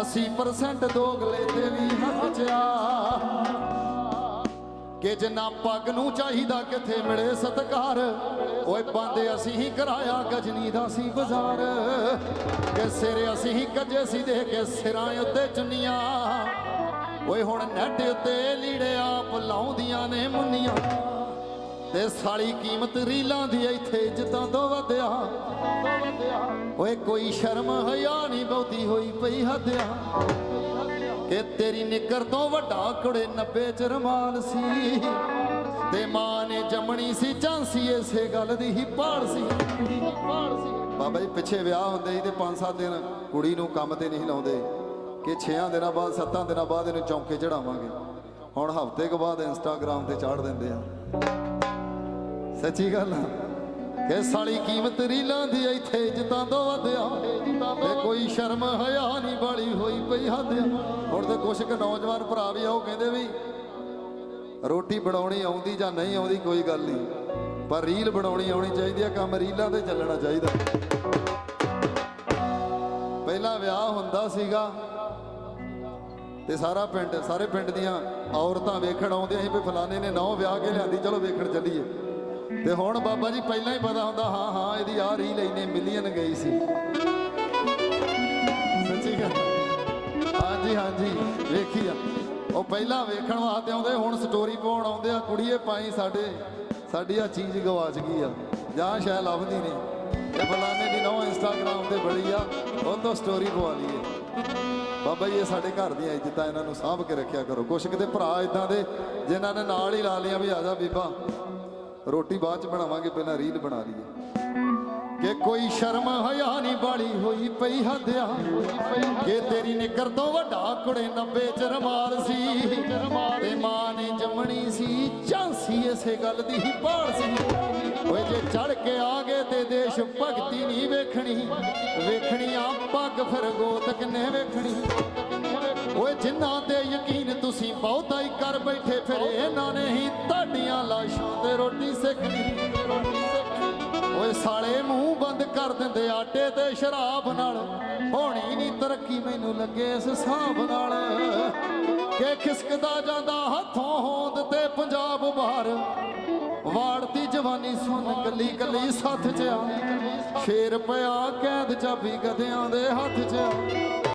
80% ਦੋਗਲੇ ਤੇ ਵੀ ਹੱਥ ਕਿ ਜਿੰਨਾ ਪੱਗ ਨੂੰ ਚਾਹੀਦਾ ਕਿੱਥੇ ਮਿਲੇ ਸਤਕਾਰ, ਓਏ ਬੰਦੇ ਅਸੀਂ ਹੀ ਕਰਾਇਆ ਗਜਨੀ ਦਾ ਸੀ ਬਾਜ਼ਾਰ। ਕਿ ਸਿਰ ਅਸੀਂ ਹੀ ਕੱਜੇ ਸੀ ਦੇ ਕੇ ਸਿਰਾਂ ਉੱਤੇ ਚੁੰਨੀਆਂ। ਓਏ ਹੁਣ ਨੈਟ ਉੱਤੇ ਲੀੜੇ ਆਪ ਲਾਉਂਦੀਆਂ ਨੇ ਮੁੰਨੀਆਂ। ਤੇ ਸਾਲੀ ਕੀਮਤ ਰੀਲਾਂ ਦੀ ਇੱਥੇ ਇੱਜ਼ਤਾਂ ਤੋਂ ਵਧਿਆ। ਓਏ ਕੋਈ ਸ਼ਰਮ ਹਿਆ ਨਹੀਂ ਬਹੁਤੀ ਹੋਈ ਪਈ ਹੱਦਿਆ। ਕਿ ਤੇਰੀ ਨਿੱਕਰ ਤੋਂ ਵੱਡਾ ਕੁੜੇ 90 ਚ ਰਮਾਲ ਸੀ। ਤੇ ਮਾਂ ਨੇ ਜੰਮਣੀ ਸੀ, ਝਾਂਸੀ ਇਸੇ ਗੱਲ ਦੀ ਹੀ ਪਾੜ ਸੀ। ਬਾਬਾ ਜੀ, ਪਿੱਛੇ ਵਿਆਹ ਹੁੰਦੇ ਸੀ ਤੇ 5-7 ਦਿਨ ਕੁੜੀ ਨੂੰ ਕੰਮ ਤੇ ਨਹੀਂ ਲਾਉਂਦੇ। ਕਿ 6 ਦਿਨਾਂ ਬਾਅਦ 7 ਦਿਨਾਂ ਬਾਅਦ ਇਹਨੂੰ ਚੌਂਕੇ ਚੜਾਵਾਂਗੇ ਹੁਣ ਹਫ਼ਤੇ ਕੁ ਬਾਅਦ ਇੰਸਟਾਗ੍ਰam ਤੇ ਚਾੜ ਦਿੰਦੇ ਆ। ਸੱਚੀ ਗੱਲ ਆ। ਕਿ ਸਾਲੀ ਕੀਮਤ ਰੀਲਾਂ ਦੀ ਇੱਥੇ ਇੱਜ਼ਤਾਂ ਤੋਂ ਵਧਿਆ ਤੇ ਕੋਈ ਸ਼ਰਮ ਹਯਾ ਨਹੀਂ, ਬਾਲੀ ਹੋਈ ਪਈ ਹੱਦਿਆ ਹੁਣ ਤੇ ਕੁਛ ਕੁ ਨੌਜਵਾਨ ਭਰਾ ਵੀ ਆ ਕਹਿੰਦੇ ਵੀ ਰੋਟੀ ਬਣਾਉਣੀ ਆਉਂਦੀ ਜਾਂ ਨਹੀਂ ਆਉਂਦੀ ਕੋਈ ਗੱਲ ਨਹੀਂ। ਪਰ ਰੀਲ ਬਣਾਉਣੀ ਆਉਣੀ ਚਾਹੀਦੀ ਆ, ਕੰਮ ਰੀਲਾਂ ਤੇ ਚੱਲਣਾ ਚਾਹੀਦਾ। ਪਹਿਲਾਂ ਵਿਆਹ ਹੁੰਦਾ ਸੀਗਾ ਤੇ ਸਾਰਾ ਪਿੰਡ, ਸਾਰੇ ਪਿੰਡ ਦੀਆਂ ਔਰਤਾਂ ਵੇਖਣ ਆਉਂਦੀਆਂ ਸੀ ਵੀ ਫਲਾਣੇ ਨੇ ਨੌ ਵਿਆਹ ਕੇ ਲਿਆਂਦੀ, ਚਲੋ ਵੇਖਣ ਚੱਲੀਏ। ਤੇ ਹੁਣ ਬਾਬਾ ਜੀ ਪਹਿਲਾਂ ਹੀ ਪਤਾ ਹੁੰਦਾ, ਹਾਂ ਹਾਂ, ਇਹਦੀ ਆਹ ਰੀਲ ਇੰਨੇ ਮਿਲੀਅਨ ਗਈ ਸੀ। ਸੱਚੀ ਗੱਲ। ਹਾਂਜੀ ਹਾਂਜੀ, ਵੇਖੀ ਆ। ਉਹ ਪਹਿਲਾਂ ਵੇਖਣ ਵਾਸਤੇ ਆਉਂਦੇ, ਹੁਣ ਸਟੋਰੀ ਪਾਉਣ ਆਉਂਦੇ ਆ, ਕੁੜੀਏ ਪਾਈ ਸਾਡੇ, ਸਾਡੀ ਆ ਚੀਜ਼ ਗਵਾਚ ਗਈ ਆ। ਜਾਂ ਸ਼ਾਇਦ ਲੱਭਦੀ ਨਹੀਂ। ਤੇ ਫਲਾਣੇ ਦੀ ਨੋ ਇੰਸਟਾਗ੍ਰਾਮ ਤੇ ਬੜੀ ਆ, ਉਹ ਤੋਂ ਸਟੋਰੀ ਪਵਾ ਲਈਏ। ਬਾਬਾ ਜੀ, ਇਹ ਸਾਡੇ ਘਰ ਦੀਆਂ ਇੱਜ਼ਤਾਂ ਇਹਨਾਂ ਨੂੰ ਸਾਂਭ ਕੇ ਰੱਖਿਆ ਕਰੋ। ਕੁਛ ਕਿਤੇ ਭਰਾ ਇਦਾਂ ਦੇ, ਜਿਨ੍ਹਾਂ ਨੇ ਨਾਲ ਹੀ ਲਾ ਲਿਆ ਵੀ ਆ ਜਾ ਬੀਬਾ। ਰੋਟੀ ਬਾਅਦ ਚ ਬਣਾਵਾਂਗੇ, ਪਹਿਲਾਂ ਰੀਲ ਬਣਾ ਲਈਏ। ਕਿ ਕੋਈ ਸ਼ਰਮ ਹਿਆ ਨਹੀਂ ਬਾਲੀ ਹੋਈ ਪਈ ਹੱਦਿਆ, ਕਿ ਤੇਰੀ ਨਿਕਰ ਤੋਂ ਵੱਡਾ ਕੁੜੇ 90 ਚ ਰਮਾਲ ਸੀ, ਤੇ ਮਾਂ ਨੇ ਜੰਮਣੀ ਸੀ, ਝਾਂਸੀ ਇਸੇ ਗੱਲ ਦੀ ਹੀ ਭਾਲ ਸੀ। ਓਏ ਜੇ ਚੜ ਕੇ ਆ ਗਏ ਤੇ ਦੇਸ਼ ਭਗਤੀ ਨਹੀਂ ਵੇਖਣੀ ਵੇਖਣੀ ਆ ਪੱਗ ਫਿਰ ਗੋਤ ਕਿੰਨੇ ਵੇਖਣੀ। ਓਏ ਜਿਨ੍ਹਾਂ ਤੇ ਯਕੀਨ ਬਹੁਤਾ ਹੀ ਕਰ ਬੈਠੇ ਫਿਰ ਇਹਨਾਂ ਨੇ ਹੀ ਤੁਹਾਡੀਆਂ ਲਾਸ਼ਾਂ ਤੇ ਰੋਟੀ ਸਿੱਖਣੀ ਓਏ ਸਾਲੇ ਮੂੰਹ ਬੰਦ ਕਰ ਦਿੰਦੇ ਆਟੇ ਤੇ ਸ਼ਰਾਬ ਨਾਲ। ਹੋਣੀ ਨਹੀਂ ਤਰੱਕੀ ਮੈਨੂੰ ਲੱਗੇ ਇਸ ਹਿਸਾਬ ਨਾਲ। ਕਿ ਖਿਸਕਦਾ ਜਾਂਦਾ ਹੱਥੋਂ ਹੋਂਦ ਤੇ ਪੰਜਾਬ ਬਾਹਰ। ਵਾੜਤੀ ਜਵਾਨੀ ਸੁਣ ਕੱਲੀ ਕੱਲੀ ਸੱਥ ਚ ਆ। ਸ਼ੇਰ ਪਿਆ ਕੈਦ ਚਾਬੀ ਗਦਿਆਂ ਦੇ ਹੱਥ ਚ